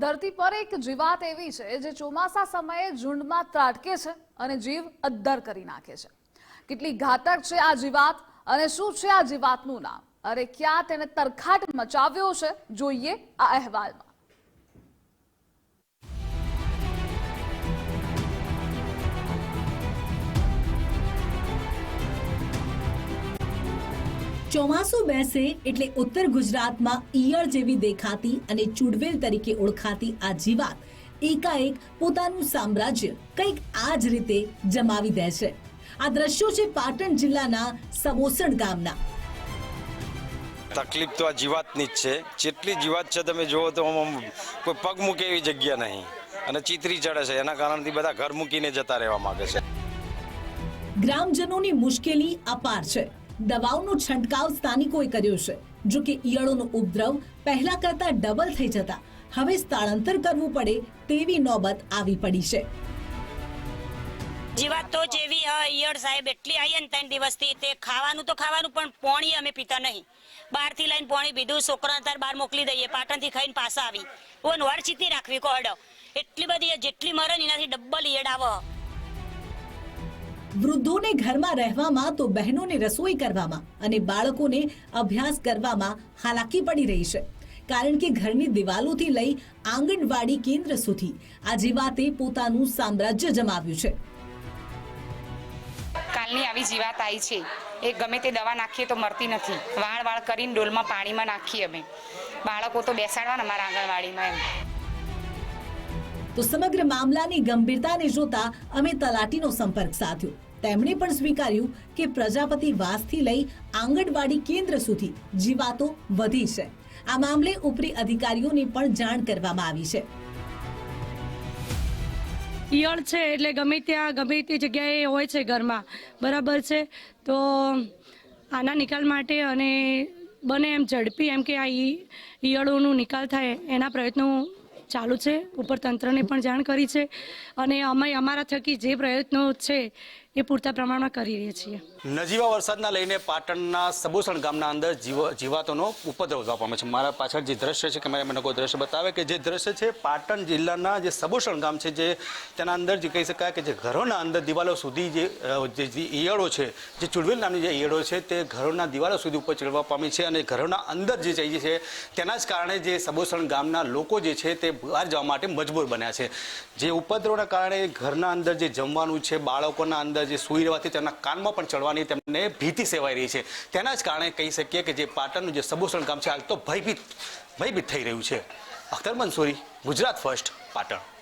ધરતી પર એક જીવાત એવી છે જે ચોમાસા સમયે ઝુંડમાં ત્રાટકે છે અને જીવ અદ્ધર કરી નાખે છે. કેટલી ઘાતક છે આ જીવાત અને શું છે આ જીવાતનું નામ? અરે ક્યાં તેને તરખાટ મચાવ્યો છે? જોઈએ આ અહેવાલમાં. ચોમાસું બેસે એટલે ઉત્તર ગુજરાતમાં ઈયળ જેવી દેખાતી અને ચુડવેલ તરીકે ઓળખાતી આ જીવાત એકાએક પોતાનું સામ્રાજ્ય કંઈક આ જ રીતે જમાવી દે છે. આ દ્રશ્યો છે પાટણ જિલ્લાના સબોસણ ગામના. તકલીફ તો આ જીવાતની જ છે. જેટલી જીવાત છે તમે જુઓ તો કોઈ પગ મૂકે એવી જગ્યા નહીં. અને ચીતરી ચડે છે. એના કારણથી બધા ઘર મૂકીને જતા રહેવા માંગે છે. ગ્રામજનોની મુશ્કેલી અપાર છે. દવાઓનો છંટકાવ સ્થાનિકોએ કર્યો છે. જો કે ઈયળોનો ઉપદ્રવ પહેલા કરતા ડબલ થઈ જતા હવે સ્થળાંતર કરવું પડે તેવી નોબત આવી પડી છે. જીવાત તો જેવી ઈયળ સાહેબ એટલી આવી ને ત્રણ દિવસથી તે ખાવાનું તો ખાવાનું પણ પોણી અમે પીતા નહીં. બહારથી લઈને પોણી પીધું છોકરાને તાર બહાર મોકલી દઈએ, પાટણથી ખાઈને પાછા આવી. ઓન વડ ચીતી રાખવી કોહડો એટલી બધી જેટલી મરે એનાથી ડબલ ઈયળ આવે. વૃદ્ધોને ઘરમાં રહેવામાં તો બહેનોને રસોઈ કરવામાં અને બાળકોને અભ્યાસ કરવામાં હાલાકી પડી રહી છે. કારણ કે ઘરની દિવાલોથી લઈ આંગણવાડી કેન્દ્ર સુધી આ જીવાતે પોતાનું સામ્રાજ્ય જમાવ્યું છે. કાલની આવી જીવાત આવી છે, એ ગમે તે દવા નાખીએ તો મરતી નથી. વાળ વાળ કરીને ડોલમાં પાણીમાં નાખીએ અમે. બાળકો તો બેસાડવાના અમારા આંગણવાડીમાં એમ. તો સમગ્ર મામલાની ગંભીરતાને જોતા અમે તલાટીનો સંપર્ક સાધ્યો. તેમણે પણ સ્વીકાર્યું કે પ્રજાપતિ વાસથી લઈ આંગણવાડી કેન્દ્ર સુધી જીવાતો વધી છે. આ મામલે ઉપરી અધિકારીઓને પણ જાણ કરવામાં આવી છે. ઈયળ છે એટલે ગમે ત્યાં ગમે તે જગ્યાએ હોય છે ઘરમાં. બરાબર છે? તો આના નિકાલ માટે અને બને એમ ઝડપી એમ કે આ ઈયળોનું નિકાલ થાય એના પ્રયત્નો ચાલુ છે. ઉપર તંત્રને પણ જાણ કરી છે. અને અમે અમારા થકી જે પ્રયત્નો છે એ પૂરતા પ્રમાણમાં કરી રહ્યા છીએ. નજીવા વરસાદના લઈને પાટણના સબોસણ ગામના અંદર જીવ- જીવાતોનો ઉપદ્રવ જોવા પામે છે. મારા પાછળ જે દ્રશ્ય છે કે મને કોઈ દ્રશ્ય બતાવે કે જે દ્રશ્ય છે, પાટણ જિલ્લાના જે સબોસણ ગામ છે, જે તેના અંદર જે કહી શકાય કે જે ઘરોના અંદર દિવાલો સુધી જે ઈયળો છે, જે ચુડવેલ નામની જે ઈયળો છે, તે ઘરોના દિવાલો સુધી ઉપર ચડવા પામી છે અને ઘરોના અંદર જે જઈ છે, તેના જ કારણે જે સબોસણ ગામના લોકો જે છે, તે બહાર જવા માટે મજબૂર બન્યા છે. જે ઉપદ્રવના કારણે ઘરના અંદર જે જમવાનું છે, બાળકોના અંદર જે સૂઈ રહેવાથી તેમના કાનમાં પણ ચડવાની તેમને ભીતિ સેવાઈ રહી છે. તેના જ કારણે કહી શકીએ કે જે પાટણનું જે સબોસણ ગામ છે, હાલ તો ભયભીત ભયભીત થઈ રહ્યું છે. અખ્તર મંસૂરી, ગુજરાત ફર્સ્ટ, પાટણ.